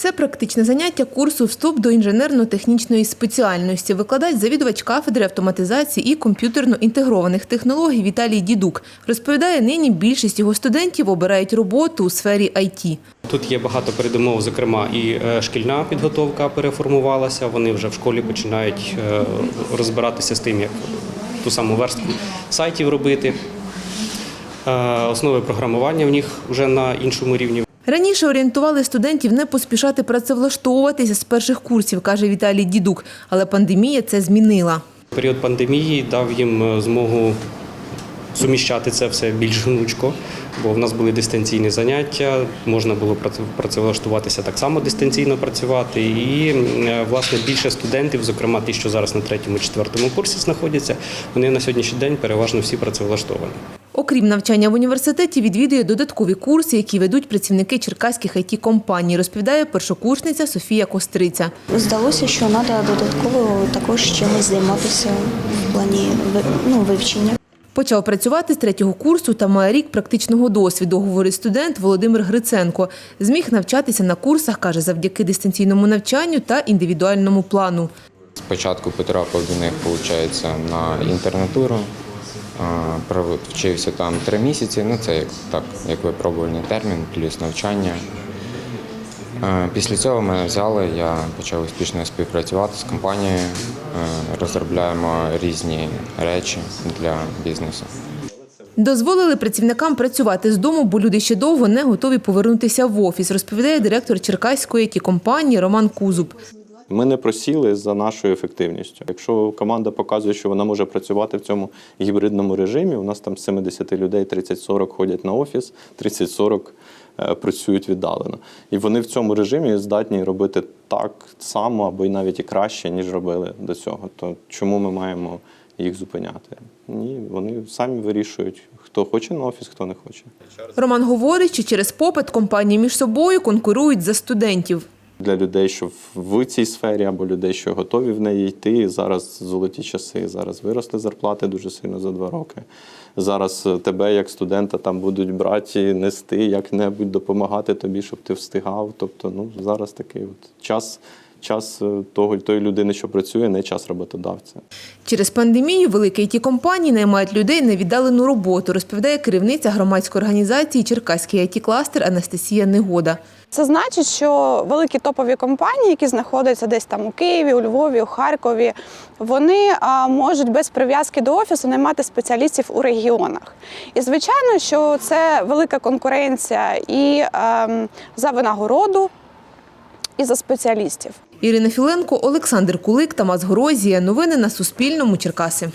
Це практичне заняття курсу «Вступ до інженерно-технічної спеціальності. Викладач завідувач кафедри автоматизації і комп'ютерно-інтегрованих технологій Віталій Дідук. Розповідає, нині більшість його студентів обирають роботу у сфері IT. Тут є багато передумов, зокрема, і е, шкільна підготовка переформувалася. Вони вже в школі починають е, розбиратися з тим, як ту саму верстку сайтів робити. Е, Основи програмування в них вже на іншому рівні. Раніше орієнтували студентів не поспішати працевлаштовуватися з перших курсів, каже Віталій Дідук. Але пандемія це змінила. Період пандемії дав їм е, змогу суміщати це все більш гнучко, бо в нас були дистанційні заняття, можна було праце- працевлаштуватися так само дистанційно працювати. І е, власне більше студентів, зокрема ті, що зараз на третьому, четвертому курсі знаходяться, вони на сьогоднішній день переважно всі працевлаштовані. Окрім навчання в університеті, відвідує додаткові курси, які ведуть працівники черкаських it компаній, розповідає першокурсниця Софія Костриця. Здалося, що треба додатково також чимось займатися в плані ну, вивчення. Почав працювати з третього курсу та має рік практичного досвіду, говорить студент Володимир Гриценко. Зміг навчатися на курсах, каже, завдяки дистанційному навчанню та індивідуальному плану. Спочатку потрапив до них, виходить, на інтернатуру. Вчився там три місяці. Ну це як так, як випробувальний термін, плюс навчання. А, Після цього мене взяли, я почав успішно співпрацювати з компанією, Е, розробляємо різні речі для бізнесу. Дозволили працівникам працювати з дому, бо люди ще довго не готові повернутися в офіс, розповідає директор черкаської компанії Роман Кузуб. Ми не просіли за нашою ефективністю. Якщо команда показує, що вона може працювати в цьому гібридному режимі, у нас там з 70 людей 30-40 ходять на офіс, 30-40 е, працюють віддалено. І вони в цьому режимі здатні робити так само або й навіть і краще, ніж робили до цього. То чому ми маємо їх зупиняти? Ні, вони самі вирішують, хто хоче на офіс, хто не хоче. Роман говорить, що через попит компанії між собою конкурують за студентів. Для людей, що в цій сфері, або людей, що готові в неї йти. Зараз золоті часи. Зараз виросли зарплати дуже сильно за два роки. Зараз е, тебе, як студента, там будуть браті, нести як-небудь, допомагати тобі, щоб ти встигав. Тобто, ну зараз такий от час, час е, того тої людини, що працює, не час роботодавця. Через пандемію великі it компанії наймають людей на віддалену роботу, розповідає керівниця громадської організації Черкаський it кластер Анастасія Негода. Це значить, що великі топові компанії, які знаходяться десь там у Києві, у Львові, у Харкові, вони а, можуть без прив'язки до офісу наймати спеціалістів у регіонах. І звичайно, що це велика конкуренція і ем, за винагороду, і за спеціалістів. Ірина Філенко, Олександр Кулик, Тамас Горозія. Новини на Суспільному. Черкаси.